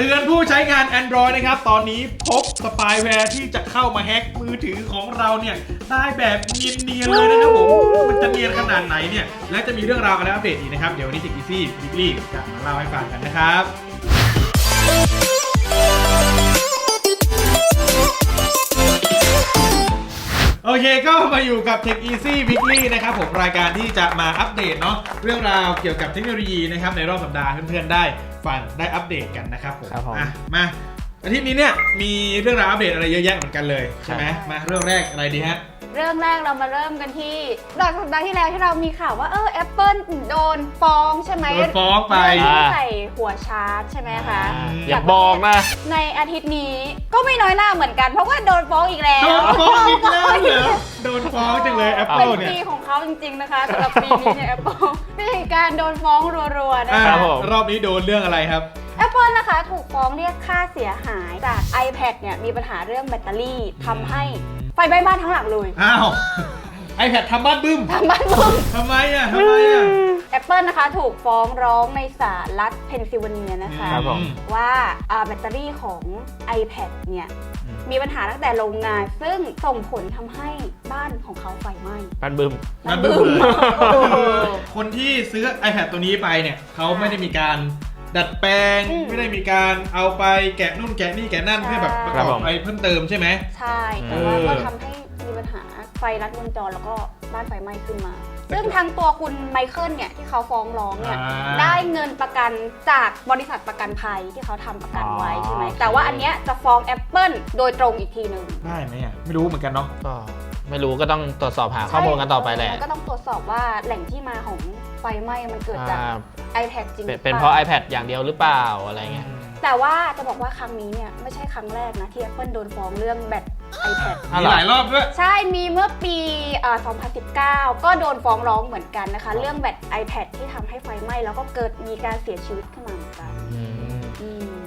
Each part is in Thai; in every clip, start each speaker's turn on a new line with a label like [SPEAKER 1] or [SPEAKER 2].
[SPEAKER 1] เตือนผู้ใช้งาน Android นะครับ ตอนนี้พบสปายแวร์ที่จะเข้ามาแฮ็กมือถือของเราเนี่ย ได้แบบเนียนๆเลยนะครับผม มันจะเนียนขนาดไหนเนี่ย และจะมีเรื่องราวอะไรอัปเดตอีกนะครับ เดี๋ยววันนี้จิกอีซี่บิ๊กลี่จะมาเล่าให้ฟังกันนะครับ โอเคก็มาอยู่กับ Tech Easy Weekly นะครับผมรายการที่จะมาอัปเดตเนาะเรื่องราวเกี่ยวกับเทคโนโลยีนะครับในรอบสัปดาห์เพื่อนๆได้ฟังได้อัปเดตกันนะครับผม
[SPEAKER 2] ครับผม
[SPEAKER 1] อะมาอาทิตย์นี้เนี่ยมีเรื่องราวอัปเดตอะไรเยอะแยะเหมือนกันเลยใช่ไหม
[SPEAKER 2] ครับ
[SPEAKER 1] มาเรื่องแรกอะไรดีฮะ
[SPEAKER 3] เรื่องแรกเรามาเริ่มกันที่ดอกสัปดาห์ที่แล้วที่เรามีข่าวว่าเออแอปเปิลโดนฟ้องใช่ไหม
[SPEAKER 1] โดนฟ้องไป
[SPEAKER 3] เรื่องที่
[SPEAKER 2] อ่า
[SPEAKER 3] ใส่หัวชาร์จใช่ไหมคะ
[SPEAKER 2] อ่าอย่าบอกนะ
[SPEAKER 3] ในอาทิตย์นี้ก็ไม่น้อยหน้าเหมือนกันเพราะว่าโดนฟ้องอีกแล้ว
[SPEAKER 1] โดนฟ้องอีกแล้วเหรอโดนฟ้องจังเลย
[SPEAKER 3] เป็
[SPEAKER 1] Apple
[SPEAKER 3] น
[SPEAKER 1] เนี่ย
[SPEAKER 3] ปีของเขาจริง ๆ นะคะสำหรับปีนี้เนี่ย Apple เป็นการโดนฟ้องรัวๆนะ
[SPEAKER 1] อะ
[SPEAKER 3] คะ
[SPEAKER 2] ครับผม
[SPEAKER 1] รอบนี้โดนเรื่องอะไรครับ
[SPEAKER 3] Apple นะคะถูกฟ้องเรียกค่าเสียหายจาก iPad เนี่ยมีปัญหาเรื่องแบตเตอรี่ทำให้ ไฟไหม้บ้านทั้งหลังเลย
[SPEAKER 1] อ้าว iPad ทำบ้านบึ้ม
[SPEAKER 3] ทำบ้านบึ้ม
[SPEAKER 1] ทำไมอะทำไมอะ
[SPEAKER 3] Apple นะคะถูกฟ้องร้องในศาลรัฐเพนซิลเวเนียนะคะ
[SPEAKER 2] ครับผม
[SPEAKER 3] ว่าอ่าแบตเตอรี่ของ iPad เนี่ย
[SPEAKER 1] อืม
[SPEAKER 3] มีปัญหาตั้งแต่โรงงาน ซึ่งส่งผลทำให้บ้านของเขาไฟไหม้
[SPEAKER 2] ปันบึม
[SPEAKER 1] บ้านบึ้มเลย
[SPEAKER 3] โอ้โห
[SPEAKER 1] คนที่ซื้อ iPad ตัวนี้ไปเนี่ยเขาไม่ได้มีการ ดัดแปลง
[SPEAKER 3] อืม
[SPEAKER 1] ไม่ได้มีการเอาไปแกะนู่นแกะนี่แกะนั่น
[SPEAKER 3] ใช่
[SPEAKER 1] เพื่อแบบประ
[SPEAKER 2] ครั
[SPEAKER 1] ก
[SPEAKER 2] บ
[SPEAKER 1] อบ
[SPEAKER 2] ผม
[SPEAKER 1] อะไรเพิ่มเติมใช่ไหม
[SPEAKER 3] ใช่ แต่ว่า
[SPEAKER 1] เออ
[SPEAKER 3] ก็ทำให้มีปัญหาไฟรัดวงจรแล้วก็บ้านไฟไหม้ขึ้นมา ซึ่งทางตัวคุณไมเคิลเนี่ยที่เขาฟ้องร้องเนี่ย
[SPEAKER 1] อ่า
[SPEAKER 3] ได้เงินประกันจากบริษัทประกันภัยที่เขาทำประกันไว้
[SPEAKER 2] อ๋อ
[SPEAKER 3] ใช่ไหม
[SPEAKER 2] โอเค
[SPEAKER 3] แต่ว่าอันเนี้ยจะฟ้อง Apple โดยตรงอีกทีหนึ่ง
[SPEAKER 1] ได้ไหมอะไม่รู้เหมือนกันเนาะ
[SPEAKER 2] ก็ ไม่รู้ก็ต้องตรวจสอบหาข้อมูลกันต่อไปแหละ
[SPEAKER 3] แล้วก็ต้องตรวจสอบว่าแหล่งที่มาของไฟไหม้มันเกิดจาก
[SPEAKER 2] อ่า
[SPEAKER 3] iPad จริงห
[SPEAKER 2] เป็น
[SPEAKER 3] อ
[SPEAKER 2] เป็น
[SPEAKER 3] ป
[SPEAKER 2] เพ
[SPEAKER 3] ล่
[SPEAKER 2] ราะ iPad อย่างเดียวหรือเปล่าอะไรเงี้ย
[SPEAKER 3] แต่ว่าจะบอกว่าครั้งนี้เนี่ยไม่ใช่ครั้งแรกนะที่ Apple โดนฟ้องเรื่องแบต iPad
[SPEAKER 2] อ้าว
[SPEAKER 1] มี
[SPEAKER 2] เหรอ
[SPEAKER 1] หลายรอบด้วย
[SPEAKER 3] ใช่ มีเมื่อปีเอ่อ2019 ก็โดนฟ้องร้องเหมือนกันนะคะ เรื่องแบต iPad ที่ทำให้ไฟไหม้แล้วก็เกิดมีการเสียชีวิตขึ้นมาเหมือนกัน
[SPEAKER 2] อืม
[SPEAKER 3] อืม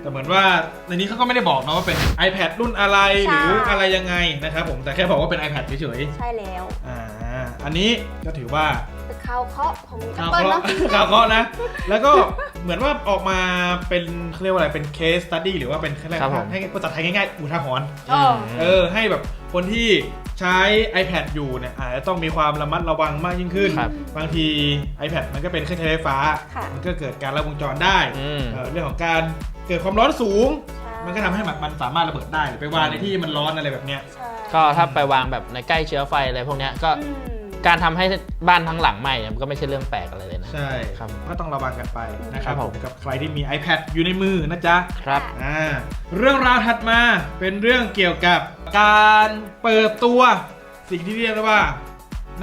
[SPEAKER 1] แต่เหมือนว่าในนี้เขาก็ไม่ได้บอกนะว่าเป็น iPad รุ่นอะไร
[SPEAKER 3] ใช่
[SPEAKER 1] หรืออะไรยังไงนะครับผมแต่แค่บอกว่าเป็น iPad เฉย
[SPEAKER 3] ใช่แล้ว
[SPEAKER 1] ๆอ่าอันนี้ก็ถือว่า
[SPEAKER 3] เป็นข่าวเคราะห์ของ
[SPEAKER 1] ข่าว
[SPEAKER 3] Apple
[SPEAKER 1] เคราะ
[SPEAKER 3] เนาะ
[SPEAKER 1] ห์ ข่าวเคราะห์นะ แล้วก็เหมือนว่าออกมาเป็นเขาเรียกว่าอะไรเป็น case study หรือว่าเป็นเขาเรียก
[SPEAKER 2] ครับผม
[SPEAKER 1] ให้ภาษาไทยง่ายๆอุทาหรณ์
[SPEAKER 3] เออ
[SPEAKER 1] เออให้แบบ คนที่ใช้ iPad อยู่เนี่ยอาจจะต้องมีความระมัดระวังมากยิ่งขึ้น
[SPEAKER 2] ครับ
[SPEAKER 1] บางที iPad มันก็เป็นเครื่องใช้ไฟฟ้า
[SPEAKER 3] ค่ะ
[SPEAKER 1] มันก็เกิดการระวงจรได้
[SPEAKER 2] อืม
[SPEAKER 1] เออเรื่องของการเกิดความร้อนสูง
[SPEAKER 3] ใช่
[SPEAKER 1] มันก็ทำให้แบบมันสามารถระเบิดได้หรือไปวางในที่มันร้อนอะไรแบบเนี้ย
[SPEAKER 3] ใช่
[SPEAKER 2] ก็ถ้าไปวางแบบในใกล้เชื้อไฟอะไรพวกเนี้ยก็
[SPEAKER 3] อืม
[SPEAKER 2] การทำให้บ้านทั้งหลังไหม้เนี่ยมันก็ไม่ใช่เรื่องแปลกอะไรเลยนะ
[SPEAKER 1] ใช่
[SPEAKER 2] ครับ
[SPEAKER 1] ก็ต้องระวังกันไปนะครับ
[SPEAKER 2] ครับ
[SPEAKER 1] ผ
[SPEAKER 2] ผมม
[SPEAKER 1] กับใครที่มี iPad อยู่ในมือนะจ๊ะ
[SPEAKER 2] ครับ
[SPEAKER 1] อ่าเรื่องราวถัดมาเป็นเรื่องเกี่ยวกับ การเปิดตัวสิ่งที่เรียกได้ว่า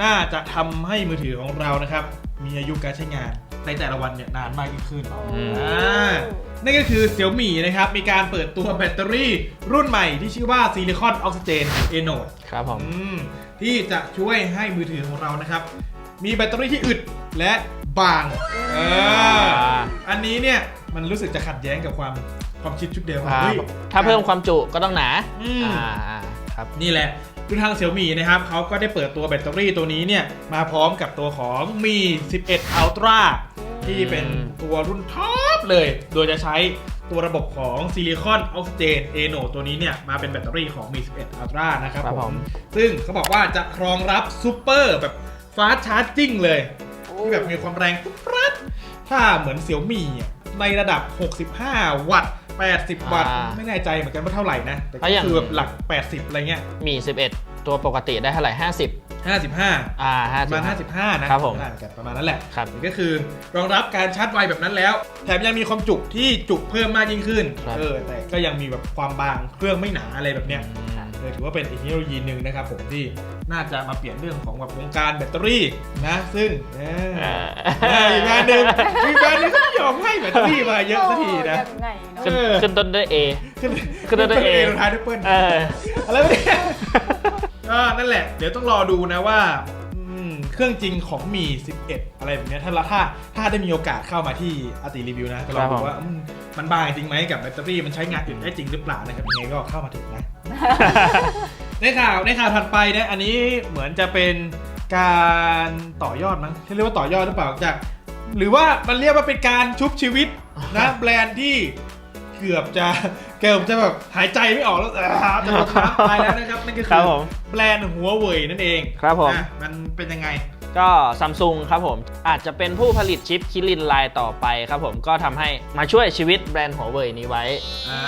[SPEAKER 1] น่าจะทำให้มือถือของเรานะครับ มีอายุการใช้งานในแต่ละวันเนี่ยนานมากยิ่งขึ้น
[SPEAKER 3] โอ้
[SPEAKER 2] อืม
[SPEAKER 1] อ่านั่นก็คือเสี่ยวมี่นะครับ มีการเปิดตัวแบตเตอรี่รุ่นใหม่ที่ชื่อว่าซิลิคอนออกซิเจนเอโนด
[SPEAKER 2] ครับผม
[SPEAKER 1] ที่จะช่วยให้มือถือของเรานะครับ มีแบตเตอรี่ที่อึดและบางเอออันนี้เนี่ยมันรู้สึกจะขัดแย้งกับความ ความคิดชุดเดิมว่า
[SPEAKER 2] อ่า
[SPEAKER 1] เฮ้ย
[SPEAKER 2] ถ้าเพิ่มความจุก็ต้องหนา
[SPEAKER 1] อืม
[SPEAKER 2] อ่าอ่าครับ
[SPEAKER 1] นี่แหละคือทางเสี่ยวมี่นะครับเขาก็ได้เปิดตัวแบตเตอรี่ตัวนี้เนี่ย มาพร้อมกับตัวของมี 11 Ultra ที่เป็นตัวรุ่นท็อปเลย โดยจะใช้ตัวระบบของซิลิคอนออกซิเจนเอโนตัวนี้เนี่ย มาเป็นแบตเตอรี่ของมี 11 Ultra นะครับ
[SPEAKER 2] ครับ
[SPEAKER 1] ผ
[SPEAKER 2] ผมม
[SPEAKER 1] ซึ่งเขาบอกว่าจะรองรับซูเปอร์แบบฟาสชาร์จิ่งเลย ที่แบบมีความแรงปุ๊บปรัดถ้าเหมือนเสี่ยวมี่อะในระดับ 65 วัตต์ 80 วัตต์
[SPEAKER 2] อ่า
[SPEAKER 1] ไม่แน่ใจเหมือนกันว่าเท่าไหร่นะ แต่
[SPEAKER 2] เพ
[SPEAKER 1] ก็
[SPEAKER 2] ราะอย่าง
[SPEAKER 1] คือแบบหลัก 80 อะไรเงี้ย
[SPEAKER 2] มี 11 ตัวปกติได้เท่าไหร่ 50
[SPEAKER 1] 55
[SPEAKER 2] อ่า
[SPEAKER 1] ประมาณ
[SPEAKER 2] 50
[SPEAKER 1] 55 นะครับ
[SPEAKER 2] ผม
[SPEAKER 1] น่าจะประมาณนั้นแหละ
[SPEAKER 2] ครับ
[SPEAKER 1] นี่ก็คือรองรับการชาร์จไวแบบนั้นแล้ว แถมยังมีความจุที่จุเพิ่มมากยิ่งขึ้น
[SPEAKER 2] ครับ
[SPEAKER 1] เออ แต่ก็ยังมีแบบความบางเครื่องไม่หนาอะไรแบบเนี้ย
[SPEAKER 2] อืม
[SPEAKER 1] เลยถือว่าเป็นอีกเทคโนโลยีหนึ่งนะครับผมที่น่าจะมาเปลี่ยนเรื่องของแบบวงการแบตเตอรี่นะ ซึ่งเออ
[SPEAKER 2] เอ่อ
[SPEAKER 1] เอออีกงานหนึ่งอีกงานหนึ่งเขาไม่ยอมให้แบตเตอรี่มาเยอะสักทีนะ
[SPEAKER 3] โอ้ยังไงเนอะ
[SPEAKER 2] ขึ้น
[SPEAKER 1] เออ
[SPEAKER 2] ขึ้นต้นด้วย A
[SPEAKER 1] ขึ้น
[SPEAKER 2] ขึ้นต้นด้วย A
[SPEAKER 1] ลงท้ายด้วยเปิ้ล
[SPEAKER 2] เออ
[SPEAKER 1] อะไรวะเนี่ย ก็นั่นแหละ เดี๋ยวต้องรอดูนะว่าอืม เครื่องจริงของมี 11 อะไรแบบเนี้ยถ้าเราถ้าถ้าได้มีโอกาสเข้ามาที่อาติรีวิวนะจะลอง
[SPEAKER 2] ครั
[SPEAKER 1] ดู
[SPEAKER 2] บผม
[SPEAKER 1] ว่าอืมมันบางจริงไหมกับแบตเตอรี่มันใช้งานอื่นได้จริงหรือเปล่านะครับยังไงก็เข้ามาถึงนะ ในข่าวในข่าวถัดไปเนี่ยอันนี้เหมือนจะเป็นการต่อยอดมั้งเรียกว่าต่อยอดหรือเปล่าจาก หรือว่ามันเรียกว่าเป็นการชุบชีวิตนะ แบรนด์ที่เกือบจะ เกือบจะแบบหายใจไม่ออกแล้วอ่าจะหมดน้ำตายแล้วนะครับนั่นก็
[SPEAKER 2] ค
[SPEAKER 1] คื
[SPEAKER 2] รับ
[SPEAKER 1] อ
[SPEAKER 2] ผม
[SPEAKER 1] แบรนด์หัวเว่ยนั่นเอง
[SPEAKER 2] ครับผม
[SPEAKER 1] อะมันเป็นยังไง
[SPEAKER 2] ก็ซัมซุงครับผมอาจจะเป็นผู้ผลิตชิปคิรินไลน์ต่อไปครับผมก็ทำให้มาช่วยชีวิตแบรนด์หัวเว่ยนี้ไว้
[SPEAKER 1] อ่า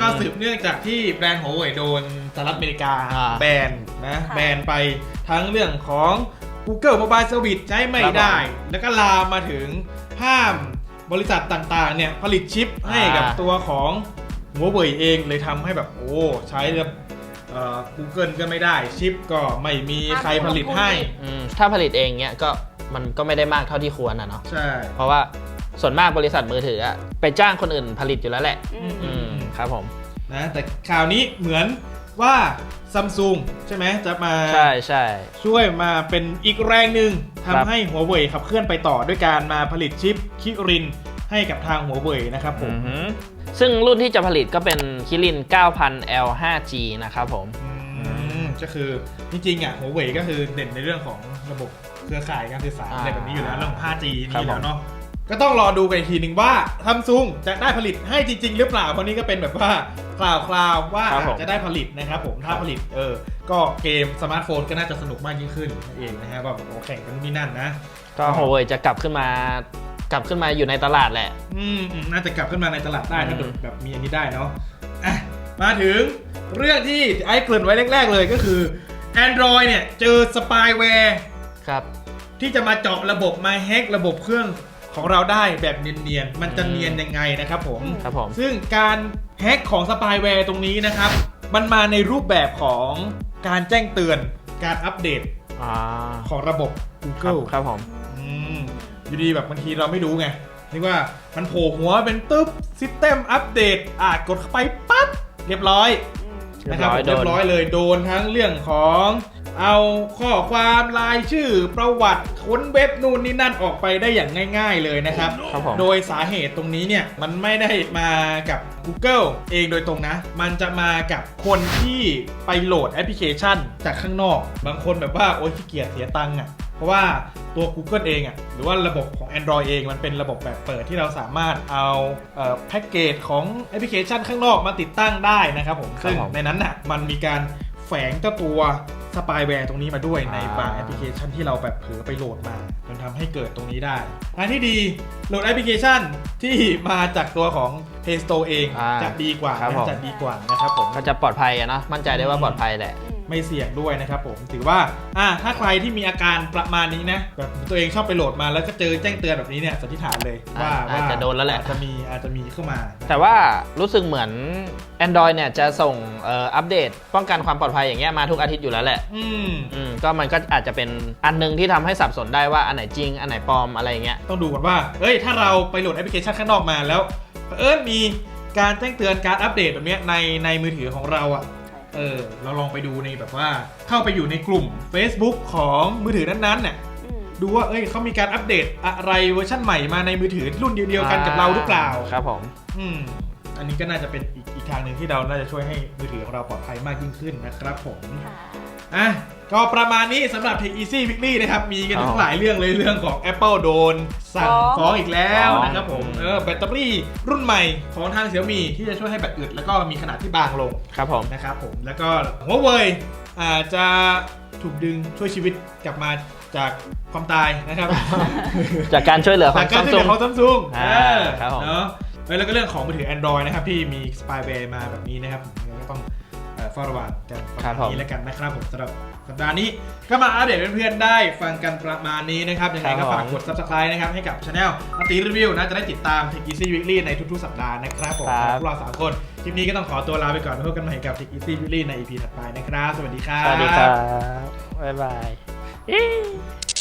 [SPEAKER 1] ก็สืบเนื่องจากที่แบรนด์หัวเว่ยโดนสหรัฐอเมริกา
[SPEAKER 2] อ่า
[SPEAKER 1] แบนนะ
[SPEAKER 3] ค่ะ
[SPEAKER 1] แบนไปทั้งเรื่องของ Google Mobile Service ใช้ไม่
[SPEAKER 2] ครับผม
[SPEAKER 1] ได้ แล้วก็ลามมาถึงห้ามบริษัทต่างๆเนี่ยผลิตชิปให้กับ
[SPEAKER 2] อ่า
[SPEAKER 1] ตัวของ หัวเว่ยเองเลยทำให้แบบโอ้ใช้แบบเอ่อ Google ก็ไม่ได้ชิปก็ไม่มีใครผลิตให้
[SPEAKER 2] อืมถ้าผลิตเองเนี้ยก็มันก็ไม่ได้มากเท่าที่ควรนะเนาะ
[SPEAKER 1] ใช่
[SPEAKER 2] เพราะว่าส่วนมากบริษัทมือถืออะไปจ้างคนอื่นผลิตอยู่แล้วแหละ
[SPEAKER 3] อืม
[SPEAKER 2] อืมครับผม
[SPEAKER 1] นะแต่ข่าวนี้เหมือนว่าซัมซุงใช่ไหมจะมา
[SPEAKER 2] ใช่ใช่
[SPEAKER 1] ช่วยมาเป็นอีกแรงหนึ่ง
[SPEAKER 2] ครับ
[SPEAKER 1] ทำให้หัวเว่ยขับเคลื่อนไปต่อด้วยการมาผลิตชิปคิริน ให้กับทางหัวเว่ยนะครับผม
[SPEAKER 2] อือหือซึ่งรุ่นที่จะผลิตก็เป็นคิริน 9000 L 5G นะครับผม
[SPEAKER 1] อืมก็คือจริงๆอะหัวเว่ยก็คือเด่นในเรื่องของระบบเครือข่ายการสื่อสาร
[SPEAKER 2] อ่า
[SPEAKER 1] อะไรแบบนี้อยู่แล้วเรื่องของ 5G
[SPEAKER 2] ครับ
[SPEAKER 1] นี่
[SPEAKER 2] ผม
[SPEAKER 1] แล้วเนาะก็ต้องรอดูกันอีกทีหนึ่งว่าซัมซุงจะได้ผลิตให้จริง ๆ หรือเปล่าเพราะนี้ก็เป็นแบบว่าคลาวคลาวๆว่า
[SPEAKER 2] ครับผม
[SPEAKER 1] อาจจะได้ผลิตนะครับผมถ้าผลิตเออก็เกมสมาร์ทโฟนก็น่าจะสนุกมากยิ่งขึ้นนั่นเองนะฮะว่าแบบโอ้แข่งกันนู่นนี่นั่นนะ
[SPEAKER 2] ก็หัวเว่ยจะกลับขึ้นมา กลับขึ้นมาอยู่ในตลาดแหละ
[SPEAKER 1] อืมอืมน่าจะกลับขึ้นมาในตลาดได้
[SPEAKER 2] อืม
[SPEAKER 1] ถ้าเกิดแบบมีอันนี้ได้เนาะอะมาถึงเรื่องที่ไอ้เกริ่นไว้แรก ๆ เลยก็คือ Android เนี่ยเจอสปายแวร์
[SPEAKER 2] ครับ
[SPEAKER 1] ที่จะมาเจาะระบบมาแฮกระบบเครื่องของเราได้แบบเนียนๆ มันจะเนียนยังไงนะครับผม
[SPEAKER 3] อืม
[SPEAKER 2] ครับผม
[SPEAKER 1] ซึ่งการแฮกของสปายแวร์ตรงนี้นะครับ มันมาในรูปแบบของการแจ้งเตือนการอัปเดต
[SPEAKER 2] อ่า
[SPEAKER 1] ของระบบ
[SPEAKER 2] ครับ
[SPEAKER 1] Google
[SPEAKER 2] ครับผม
[SPEAKER 1] อืมอยู่ดีแบบบางทีเราไม่รู้ไงนึกว่ามันโผล่หัวเป็นตึ๊บซิสเต็มอัปเดตอะกดเข้าไปปั๊บเรียบร้อย
[SPEAKER 2] เรีย
[SPEAKER 1] นะ
[SPEAKER 2] บ
[SPEAKER 1] ครับ
[SPEAKER 2] ร้อย
[SPEAKER 1] เรียบร้อยเลยโดนทั้งเรื่องของเอาข้อความรายชื่อประวัติค้นเว็บนู่นนี่นั่นออกไปได้อย่างง่าย ๆ เลยนะครับ
[SPEAKER 2] ครับผม
[SPEAKER 1] โดยสาเหตุตรงนี้เนี่ย มันไม่ได้มากับ Google เองโดยตรงนะ มันจะมากับคนที่ไปโหลดแอปพลิเคชันจากข้างนอก บางคนแบบว่า โอ๊ยขี้เกียจเสียตังค์อะ เพราะว่า ตัว Google เองอะหรือว่าระบบของ Android เองมันเป็นระบบแบบเปิดที่เราสามารถเอาเอ่อแพ็กเกจของแอปพลิเคชันข้างนอกมาติดตั้งได้นะครับผม
[SPEAKER 2] ครับ
[SPEAKER 1] ซึ่ง
[SPEAKER 2] ผม
[SPEAKER 1] ในนั้นน่ะมันมีการแฝงเจ้าตัวสปายแวร์ตรงนี้มาด้วยใน
[SPEAKER 2] อ่า
[SPEAKER 1] บางแอปพลิเคชันที่เราแบบเผลอไปโหลดมาจนทำให้เกิดตรงนี้ได้ทางที่ดีโหลดแอปพลิเคชันที่มาจากตัวของ Play Store เอง
[SPEAKER 2] อ่า
[SPEAKER 1] จะดีกว่า
[SPEAKER 2] ครับ
[SPEAKER 1] นะ
[SPEAKER 2] ผม
[SPEAKER 1] จะดีกว่านะครับผม
[SPEAKER 2] ก็จะปลอดภัยอะเนาะมั่นใจได้ว่าปลอดภัยแหละ
[SPEAKER 3] อืม
[SPEAKER 1] ไม่เสี่ยงด้วยนะครับผมถือว่าอ่าถ้าใครที่มีอาการประมาณนี้นะแบบตัวเองชอบไปโหลดมาแล้วก็เจอแจ้งเตือนแบบนี้เนี่ยสันนิษฐานเลยว่า
[SPEAKER 2] อ่า
[SPEAKER 1] ว่า
[SPEAKER 2] อาจจะโดนแล้วแหละ
[SPEAKER 1] อาจจะมีอาจจะมีเข้ามา
[SPEAKER 2] แต่ว่ารู้สึกเหมือน Android เนี่ยจะส่งเอ่ออัปเดตป้องกันความปลอดภัยอย่างเงี้ยมาทุกอาทิตย์อยู่แล้วแหละ
[SPEAKER 1] อืม
[SPEAKER 2] อืมก็มันก็อาจจะเป็นอันหนึงที่ทำให้สับสนได้ว่าอันไหนจริงอันไหนปลอมอะไรอย่างเงี้ย
[SPEAKER 1] ต้องดูก่อนว่าเอ้ยถ้าเราไปโหลดแอปพลิเคชันข้างนอกมาแล้วเออมีการแจ้งเตือนการอัปเดตแบบเนี้ยในในมือถือของเราอะ่ะ เออเราลองไปดูในแบบว่าเข้าไปอยู่ในกลุ่ม Facebook ของมือถือนั้นๆเนี่ย
[SPEAKER 3] อืม
[SPEAKER 1] ดูว่าเอ้ยเขามีการอัปเดตอะไรเวอร์ชันใหม่มาในมือถือรุ่นเดียวๆกันกับเราหรือเปล่า
[SPEAKER 2] ครับผม
[SPEAKER 1] อืม อันนี้ก็น่าจะเป็นอีกอีกทางหนึ่งที่เราน่าจะช่วยให้มือถือของเราปลอดภัยมากยิ่งขึ้นนะครับผม
[SPEAKER 3] ค่ะ
[SPEAKER 1] อะก็ประมาณนี้สำหรับ Tech Easy Weekly นะครับ มีกัน
[SPEAKER 2] อ๋อ
[SPEAKER 1] ทั้งหลายเรื่องเลยเรื่องของ Apple โดน สั่ง
[SPEAKER 3] ฟ้อง
[SPEAKER 1] ฟ้องอีกแล้ว
[SPEAKER 2] ฟ้อง
[SPEAKER 1] นะครับผมเออแบตเตอรี่รุ่นใหม่ของทางเสี่ยมีที่จะช่วยให้แบตอึดแล้วก็มีขนาดที่บางลง
[SPEAKER 2] ครับผม
[SPEAKER 1] นะครับผมแล้วก็หัวเว่ยอาจจะถูกดึงช่วยชีวิตกลับมาจากความตายนะครับ
[SPEAKER 2] จากการช่วยเหลือขอ
[SPEAKER 1] จาก
[SPEAKER 2] ง
[SPEAKER 1] การ
[SPEAKER 2] ซัม
[SPEAKER 1] ช่วยเห
[SPEAKER 2] ซุ
[SPEAKER 1] ลื
[SPEAKER 2] ง
[SPEAKER 1] อของซัมซุง
[SPEAKER 2] อ่าครับผม
[SPEAKER 1] เนาะเออแล้วก็เรื่องของมือถือ Android นะครับที่มีสปายแวร์มาแบบนี้นะครับยังไงก็ต้อง เอ่อเฝ้าระวังกันประ
[SPEAKER 2] ครั
[SPEAKER 1] มา
[SPEAKER 2] บ
[SPEAKER 1] ณ
[SPEAKER 2] ผม
[SPEAKER 1] นี้แล้วกันนะครับผมสำหรับสัปดาห์นี้ก็มาอัปเดตเพื่อนๆได้ฟังกันประมาณนี้นะครับยังไงก็ฝากกด subscribe นะครับให้กับช anel อติรีวิวนะจะได้ติดตาม Tech Easy Weekly ในทุกๆสัปดาห์นะครับผม
[SPEAKER 2] ครับ
[SPEAKER 1] สำหรับพวกเราสามคนคลิปนี้ก็ต้องขอตัวลาไปก่อนพบกันใหม่กับ Tech Easy Weekly ใน EP ถัดไปนะครับ สวัสดีครับ
[SPEAKER 2] สวัสดีครับบ๊ายบาย